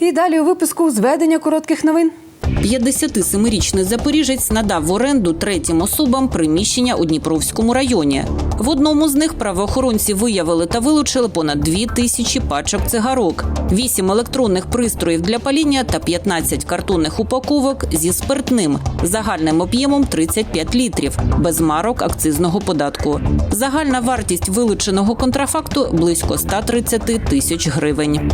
І далі у випуску зведення коротких новин. 57-річний запоріжець надав в оренду третім особам приміщення у Дніпровському районі. В одному з них правоохоронці виявили та вилучили понад дві тисячі пачок цигарок, вісім електронних пристроїв для паління та 15 картонних упаковок зі спиртним загальним об'ємом 35 літрів, без марок акцизного податку. Загальна вартість вилученого контрафакту близько 130 тисяч гривень.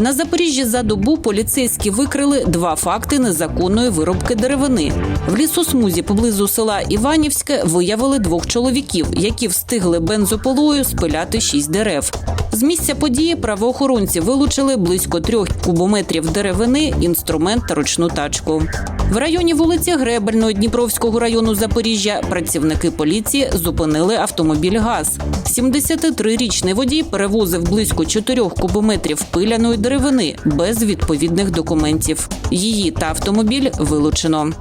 На Запоріжжі за добу поліцейські викрили два факти незаконної виробки деревини. В лісосмузі поблизу села Іванівське виявили двох чоловіків, які встигли бензополою спиляти шість дерев. З місця події правоохоронці вилучили близько трьох кубометрів деревини, інструмент та ручну тачку. В районі вулиці Гребельної Дніпровського району Запоріжжя працівники поліції зупинили автомобіль ГАЗ. 73-річний водій перевозив близько 4 кубометрів пиляної деревини без відповідних документів. Її та автомобіль вилучено.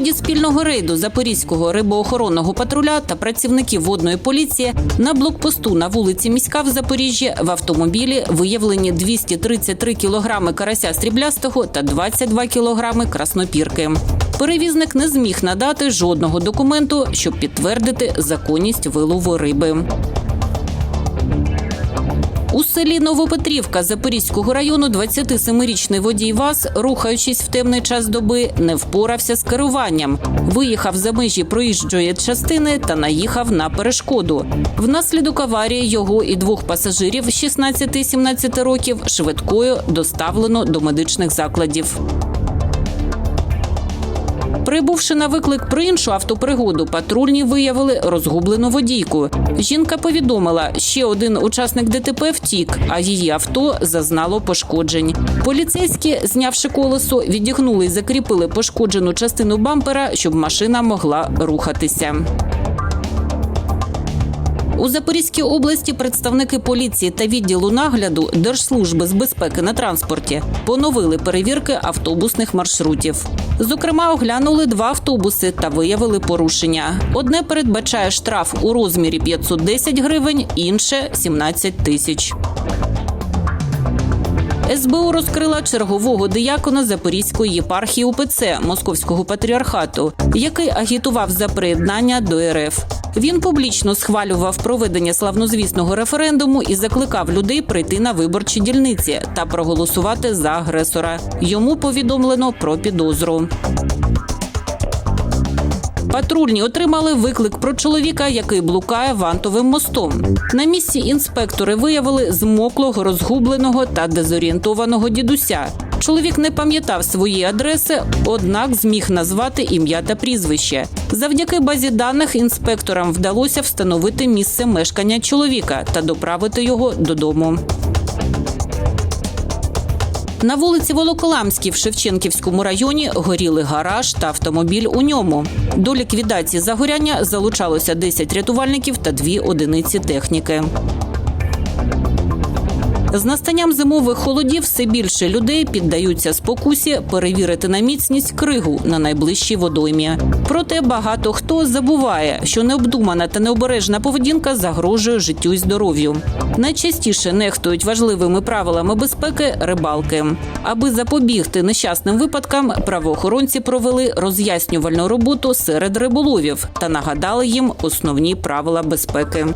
Ході спільного рейду Запорізького рибоохоронного патруля та працівників водної поліції на блокпосту на вулиці Міська в Запоріжжі в автомобілі виявлені 233 кілограми карася стріблястого та 22 кілограми краснопірки. Перевізник не зміг надати жодного документу, щоб підтвердити законність вилову риби. У селі Новопетрівка Запорізького району 27-річний водій ВАЗ, рухаючись в темний час доби, не впорався з керуванням. Виїхав за межі проїжджої частини та наїхав на перешкоду. Внаслідок аварії його і двох пасажирів 16-17 років швидкою доставлено до медичних закладів. Прибувши на виклик про іншу автопригоду, патрульні виявили розгублену водійку. Жінка повідомила, ще один учасник ДТП втік, а її авто зазнало пошкоджень. Поліцейські, знявши колесо, відігнули і закріпили пошкоджену частину бампера, щоб машина могла рухатися. У Запорізькій області представники поліції та відділу нагляду Держслужби з безпеки на транспорті поновили перевірки автобусних маршрутів. Зокрема, оглянули два автобуси та виявили порушення. Одне передбачає штраф у розмірі 510 гривень, інше 17 тисяч. СБУ розкрила чергового диякона Запорізької єпархії УПЦ Московського патріархату, який агітував за приєднання до РФ. Він публічно схвалював проведення славнозвісного референдуму і закликав людей прийти на виборчі дільниці та проголосувати за агресора. Йому повідомлено про підозру. Патрульні отримали виклик про чоловіка, який блукає вантовим мостом. На місці інспектори виявили змоклого, розгубленого та дезорієнтованого дідуся. Чоловік не пам'ятав свої адреси, однак зміг назвати ім'я та прізвище. Завдяки базі даних інспекторам вдалося встановити місце мешкання чоловіка та доправити його додому. На вулиці Волоколамській в Шевченківському районі горіли гараж та автомобіль у ньому. До ліквідації загоряння залучалося 10 рятувальників та 2 одиниці техніки. З настанням зимових холодів все більше людей піддаються спокусі перевірити на міцність кригу на найближчій водоймі. Проте багато хто забуває, що необдумана та необережна поведінка загрожує життю і здоров'ю. Найчастіше нехтують важливими правилами безпеки рибалки. Аби запобігти нещасним випадкам, правоохоронці провели роз'яснювальну роботу серед риболовів та нагадали їм основні правила безпеки.